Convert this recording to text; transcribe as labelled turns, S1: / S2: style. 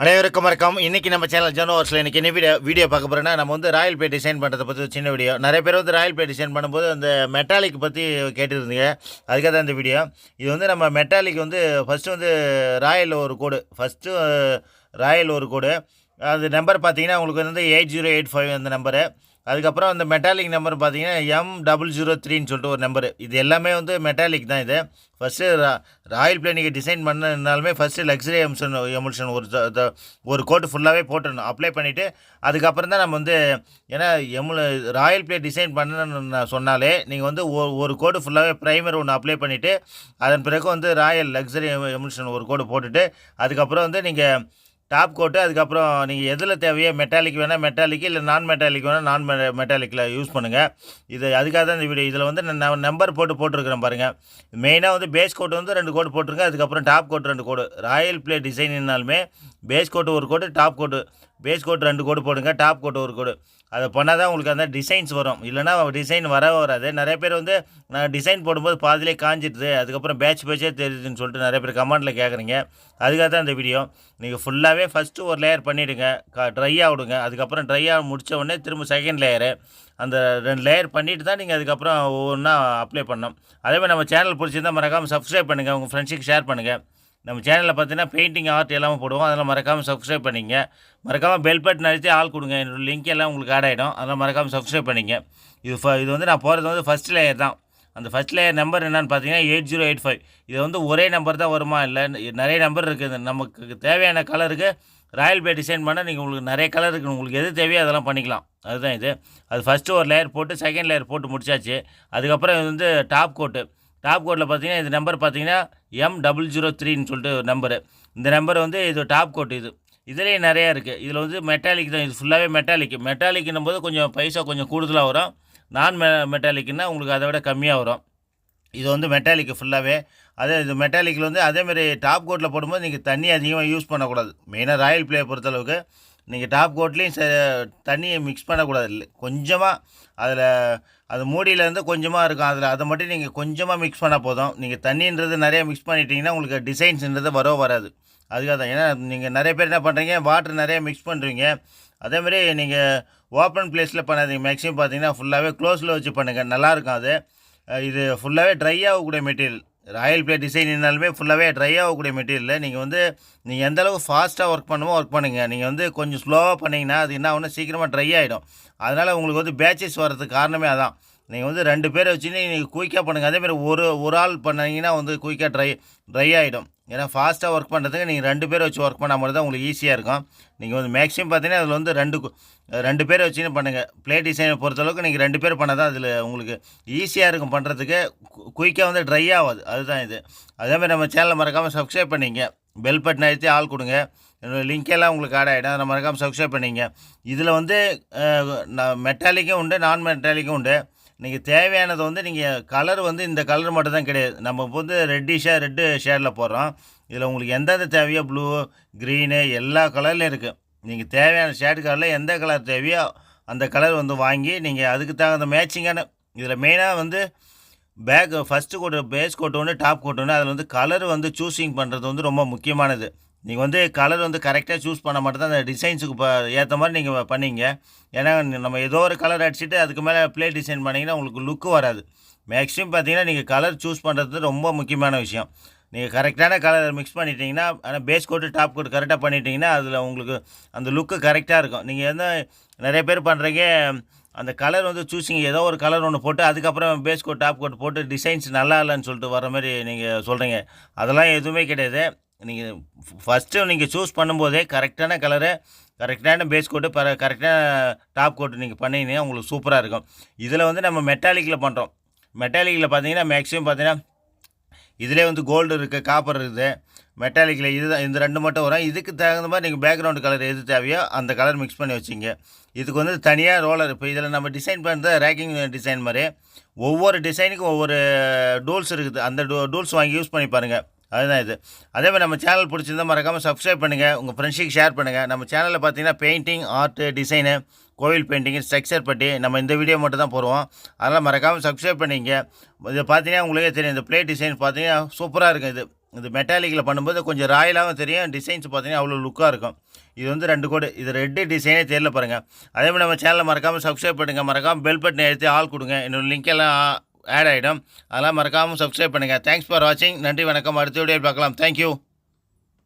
S1: அனைவருக்கும் வணக்கம். இன்றைக்கி நம்ம சேனல் ஜனோவர்ஸில் இன்றைக்கி என்ன வீடியோ வீடியோ பார்க்க போகிறோன்னா நம்ம வந்து ராயல் பே டிசைன் பண்ணுறதை பற்றி சின்ன வீடியோ நிறைய பேர் வந்து ராயல் பே டிசைன் பண்ணும்போது அந்த மெட்டாலிக் பற்றி கேட்டுருந்தீங்க. அதுக்காக தான் இந்த வீடியோ இது வந்து நம்ம மெட்டாலிக் வந்து ஃபஸ்ட்டு வந்து ராயல் ஒரு கோடு ஃபஸ்ட்டு ராயல் ஒரு கோடு அது நம்பர் பார்த்தீங்கன்னா உங்களுக்கு வந்து எயிட் ஜீரோ எயிட் ஃபைவ் அந்த நம்பரு அதுக்கப்புறம் அந்த மெட்டாலிக் நம்பர் பார்த்தீங்கன்னா எம் டபுள் ஜீரோ த்ரீன்னு சொல்லிட்டு ஒரு நம்பரு இது எல்லாமே வந்து மெட்டாலிக் தான் இது. ஃபஸ்ட்டு ரா ராயல் பிளே நீங்கள் டிசைன் பண்ணனாலுமே ஃபஸ்ட்டு லக்ஸரி எம்சன் எமுல்ஷன் ஒரு ஒரு கோட்டு ஃபுல்லாகவே போட்டுடணும். அப்ளை பண்ணிவிட்டு அதுக்கப்புறம் தான் நம்ம வந்து ஏன்னா எமுல் ராயல் பிளே டிசைன் பண்ணணும்னு சொன்னாலே நீங்கள் வந்து ஒரு ஒரு கோடு ஃபுல்லாகவே ப்ரைமர் ஒன்று அப்ளை பண்ணிவிட்டு அதன் பிறகு வந்து ராயல் லக்ஸரி எமுல்ஷன் ஒரு கோடு போட்டுட்டு அதுக்கப்புறம் வந்து நீங்கள் டாப் கோட்டு அதுக்கப்புறம் நீங்கள் எதில் தேவையோ மெட்டாலிக் வேணால் மெட்டாலிக் இல்லை நான் மெட்டாலிக் வேணால் நான் மெ மெட்டாலிக்கில் யூஸ் பண்ணுங்கள் இது அதுக்காக தான் இந்த வீடியோ இதில் வந்து நான் நம்பர் போட்டு போட்டிருக்கிறேன் பாருங்கள் மெயினாக வந்து பேஸ் கோட் வந்து ரெண்டு கோடு போட்டிருங்க அதுக்கப்புறம் டாப் கோட் ரெண்டு கோடு ராயல் பிளே டிசைன்னாலுமே பேஸ் கோட்டு ஒரு coat top coat base coat ரெண்டு கோடு போடுங்க. டாப் கோட் ஒரு கோடு அதை பண்ணால் தான் உங்களுக்கு அந்த டிசைன்ஸ் வரும். இல்லைனா டிசைன் வர வராது. நிறைய பேர் வந்து நான் டிசைன் போடும்போது பாதிலே காஞ்சிடுது. அதுக்கப்புறம் பேட்ச் பேட்சே தெரியுதுன்னு சொல்லிட்டு நிறைய பேர் கமெண்ட்டில் கேட்குறீங்க அதுக்காக தான் இந்த வீடியோ நீங்கள் ஃபுல்லாகவே ஃபஸ்ட்டு ஒரு லேயர் பண்ணிவிடுங்க க ட்ரை ஆகிடுங்க அதுக்கப்புறம் ட்ரை ஆக முடித்த உடனே திரும்ப செகண்ட் லேயரு அந்த ரெண்டு லேயர் பண்ணிவிட்டு தான் நீங்கள் அதுக்கப்புறம் ஒவ்வொன்றா அப்ளை பண்ணணும். அதே மாதிரி நம்ம சேனல் பிடிச்சிருந்தா மறக்காமல் சப்ஸ்கிரைப் பண்ணுங்கள் உங்கள் ஃப்ரெண்ட்ஸுக்கு ஷேர் பண்ணுங்கள் நம்ம சேனலில் பார்த்தீங்கன்னா பெயிண்டிங் ஆர்ட் எல்லாமே போடுவோம். அதெல்லாம் மறக்காமல் சப்ஸ்கிரைப் பண்ணிங்க. மறக்காமல் பெல் பட்டன் அழுத்தி ஆள் கொடுங்க. என்னோடய லிங்க் எல்லாம் உங்களுக்கு ஆட் ஆகிடும் அதெல்லாம் மறக்காமல் சப்ஸ்கிரைப் பண்ணிங்க. இது ஃப இது வந்து நான் போகிறது வந்து ஃபஸ்ட் லேயர் தான். அந்த ஃபஸ்ட் லேயர் நம்பர் என்னென்னு பார்த்தீங்கன்னா எயிட் ஜீரோ எயிட் ஃபைவ் இது வந்து ஒரே நம்பர் தான் வருமா? இல்லை நிறைய நம்பர் இருக்குது நமக்கு தேவையான கலருக்கு ராயல் பே டிசைன் பண்ணால் நீங்கள் உங்களுக்கு நிறைய கலர் இருக்குது உங்களுக்கு எது தேவையோ அதெல்லாம் பண்ணிக்கலாம். அதுதான் இது. அது ஃபஸ்ட்டு ஒரு லேயர் போட்டு செகண்ட் லேயர் போட்டு முடிச்சாச்சு. அதுக்கப்புறம் இது வந்து டாப் கோட்டு டாப் கோட்டில் பார்த்தீங்கன்னா இது நம்பர் பார்த்தீங்கன்னா எம் டபுள் ஜீரோ த்ரீன்னு சொல்லிட்டு ஒரு நம்பரு இந்த நம்பர் வந்து இது டாப் கோட் இது. இதுலேயே நிறையா இருக்குது இதில் வந்து மெட்டாலிக் தான். இது ஃபுல்லாகவே மெட்டாலிக் மெட்டாலிக்னும் போது கொஞ்சம் பைசா கொஞ்சம் கூடுதலாக வரும். நான் மெ மெட்டாலிக்குன்னா உங்களுக்கு அதை விட கம்மியாக வரும். இது வந்து மெட்டாலிக் ஃபுல்லாகவே அதே இது மெட்டாலிக்கில் வந்து அதேமாதிரி டாப் கோட்டில் போடும்போது நீங்கள் தண்ணி அதிகமாக யூஸ் பண்ணக்கூடாது. மெயினாக ராயல் பிளே பொறுத்தளவுக்கு. நீங்கள் டாப் கோட்லேயும் ச தண்ணியை மிக்ஸ் பண்ணக்கூடாது. இல்லை கொஞ்சமாக அதில் அது மூடியிலேருந்து கொஞ்சமாக இருக்கும். அதில் அதை மட்டும் நீங்கள் கொஞ்சமாக மிக்ஸ் பண்ணால் போதும். நீங்கள் தண்ணின்றது நிறைய மிக்ஸ் பண்ணிட்டீங்கன்னா உங்களுக்கு டிசைன்ஸ்ன்றது வரோ வராது. அதுக்காக தான். ஏன்னா நீங்கள் நிறைய பேர் என்ன பண்ணுறீங்க வாட்டர் நிறைய மிக்ஸ் பண்ணுறீங்க அதேமாதிரி நீங்கள் ஓப்பன் பிளேஸில் பண்ணாதீங்க. மேக்ஸிமம் பார்த்தீங்கன்னா ஃபுல்லாகவே க்ளோஸில் வச்சு பண்ணுங்கள் நல்லாயிருக்கும் அது. இது ஃபுல்லாகவே ட்ரை ஆகக்கூடிய மெட்டீரியல் ராயல் பிளே டிசைன் இருந்தாலுமே ஃபுல்லாகவே ட்ரை ஆகக்கூடிய மெட்டீரியல் நீங்கள் வந்து நீங்கள் எந்த ஃபாஸ்ட்டாக ஒர்க் பண்ணுமோ ஒர்க் பண்ணுங்கள் நீங்கள் வந்து கொஞ்சம் ஸ்லோவாக பண்ணிங்கன்னா அது என்ன ஒன்று சீக்கிரமாக ட்ரை ஆகிடும் அதனால் உங்களுக்கு வந்து பேச்சஸ் வர்றதுக்கு காரணமே அதான். நீங்கள் வந்து ரெண்டு பேரை வச்சுன்னு நீங்கள் குயிக்காக பண்ணுங்கள் அதேமாதிரி ஒரு ஒரு ஆள் பண்ணிங்கன்னா வந்து குயிக்காக ட்ரை ட்ரை ஆகிடும் ஏன்னா ஃபாஸ்ட்டாக ஒர்க் பண்ணுறதுக்கு நீங்கள் ரெண்டு பேரை வச்சு ஒர்க் பண்ணால் மட்டும் தான் உங்களுக்கு ஈஸியாக இருக்கும். நீங்கள் வந்து மேக்ஸிமம் பார்த்தீங்கன்னா அதில் வந்து ரெண்டு கு- ரெண்டு பேரை வச்சுன்னு பண்ணுங்கள் ப்ளே டிசைனை பொறுத்தளவுக்கு நீங்கள் ரெண்டு பேர் பண்ணால் தான் அதில் உங்களுக்கு ஈஸியாக இருக்கும் பண்ணுறதுக்கு குயிக்காக வந்து ட்ரை ஆகாது. அதுதான் இது. அதேமாதிரி நம்ம சேனலை மறக்காமல் சப்ஸ்கிரைப் பண்ணிங்க. பெல் பட்டன் அழுத்தி ஆள் கொடுங்க. என்னோடய லிங்க் எல்லாம் உங்களுக்கு ஆட் ஆகிடும் அதை மறக்காமல் சப்ஸ்கிரைப் பண்ணிங்க. இதில் வந்து மெட்டாலிக்கும் உண்டு நான் மெட்டாலிக்கும் உண்டு. நீங்கள் தேவையானது வந்து நீங்கள் கலர் வந்து இந்த கலர் மட்டும் தான் கிடையாது. நம்ம இப்போ வந்து ரெட்டிஷாக ரெட்டு ஷேடில் போடுறோம். இதில் உங்களுக்கு எந்தெந்த தேவையோ ப்ளூ க்ரீனு எல்லா கலர்லையும் இருக்குது நீங்கள் தேவையான ஷேட் கலரில் எந்த கலர் தேவையோ அந்த கலர் வந்து வாங்கி நீங்கள் அதுக்கு தகுந்த மேட்சிங்கான இதில் மெயினாக வந்து back first coat base coat ஒன்று டாப் கோட்டு ஒன்று அதில் வந்து கலர் வந்து சூஸிங் பண்ணுறது வந்து ரொம்ப முக்கியமானது. நீங்கள் வந்து கலர் வந்து கரெக்டாக சூஸ் பண்ண மட்டும் தான் அந்த டிசைன்ஸுக்கு இப்போ ஏற்ற மாதிரி நீங்கள் பண்ணீங்க. ஏன்னா நம்ம ஏதோ ஒரு கலர் அடிச்சுட்டு அதுக்கு மேலே ப்ளே டிசைன் பண்ணிங்கன்னா உங்களுக்கு லுக்கு வராது. மேக்ஸிமம் பார்த்தீங்கன்னா நீங்கள் கலர் சூஸ் பண்ணுறது ரொம்ப முக்கியமான விஷயம். நீங்கள் கரெக்டான கலர் மிக்ஸ் பண்ணிட்டீங்கன்னா ஆனால் பேஸ் கோட்டு டாப் கோட் கரெக்டாக பண்ணிட்டீங்கன்னா அதில் உங்களுக்கு அந்த லுக்கு கரெக்டாக இருக்கும். நீங்கள் வந்து நிறைய பேர் பண்ணுறீங்க அந்த கலர் வந்து சூஸிங் ஏதோ ஒரு கலர் ஒன்று போட்டு அதுக்கப்புறம் பேஸ் கோட் டாப் கோட் போட்டு டிசைன்ஸ் நல்லா இல்லைன்னு சொல்லிட்டு வர மாதிரி நீங்கள் சொல்கிறீங்க அதெல்லாம் எதுவுமே கிடையாது. நீங்கள் ஃபஸ்ட்டு நீங்கள் சூஸ் பண்ணும்போதே கரெக்டான கலரு கரெக்டான பேஸ் கோட்டு பர கரெக்டான டாப் கோட்டு நீங்கள் பண்ணீங்கன்னா உங்களுக்கு சூப்பராக இருக்கும். இதில் வந்து நம்ம மெட்டாலிக்கில் பண்ணுறோம் மெட்டாலிக்கில் பார்த்தீங்கன்னா மேக்ஸிமம் பார்த்தீங்கன்னா இதிலே வந்து கோல்டு இருக்குது காப்பர் இருக்குது மெட்டாலிக்கில் இது இந்த ரெண்டு மட்டும் வரும். இதுக்கு தகுந்த மாதிரி நீங்கள் பேக்ரவுண்டு கலர் எது தேவையோ அந்த கலர் மிக்ஸ் பண்ணி வச்சிங்க. இதுக்கு வந்து தனியாக ரோலர் இப்போ இதில் நம்ம டிசைன் பண்ணுறது ரேக்கிங் டிசைன் மாதிரி. ஒவ்வொரு டிசைனுக்கும் ஒவ்வொரு டூல்ஸ் இருக்குது. அந்த டூ டூல்ஸ் வாங்கி யூஸ் பண்ணி பாருங்கள் அதுதான் இது. அதே மாதிரி நம்ம சேனல் பிடிச்சிருந்தால் மறக்காமல் சப்ஸ்கிரைப் பண்ணுங்கள் உங்கள் ஃப்ரெண்ட்ஸுக்கு ஷேர் பண்ணுங்கள் நம்ம சேனலில் பார்த்தீங்கன்னா பெயிண்டிங் ஆர்ட்டு டிசைனு கோவில் பெயிண்டிங் ஸ்ட்ரக்சர் பற்றி நம்ம இந்த வீடியோ மட்டும் தான் போடுவோம். அதனால் மறக்காமல் சப்ஸ்கிரைப் பண்ணிங்க. இதை பார்த்தீங்கன்னா உங்களுக்கே தெரியும். இந்த பிளேட் டிசைன் பார்த்தீங்கன்னா சூப்பராக இருக்கும் இது. இது மெட்டாலிக்கில் பண்ணும்போது கொஞ்சம் ராயலாகவும் தெரியும். டிசைன்ஸ் பார்த்தீங்கன்னா அவ்வளோ லுக்காக இருக்கும். இது வந்து ரெண்டு கோடு. இது ரெட்டு டிசைனே தெரியல பாருங்கள் அதே மாதிரி நம்ம சேனலை மறக்காமல் சப்ஸ்கிரைப் பண்ணுங்கள் மறக்காமல் பெல் பட்டனை எடுத்து ஆள் கொடுங்க. இன்னொரு லிங்கெல்லாம் ஆட் ஆகிடும் அதெல்லாம் மறக்காமல் சப்ஸ்கிரைப் பண்ணுங்கள் தேங்க்ஸ் ஃபார் வாட்சிங் நன்றி வணக்கம். அடுத்த வீடியோ பார்க்கலாம். தேங்க்யூ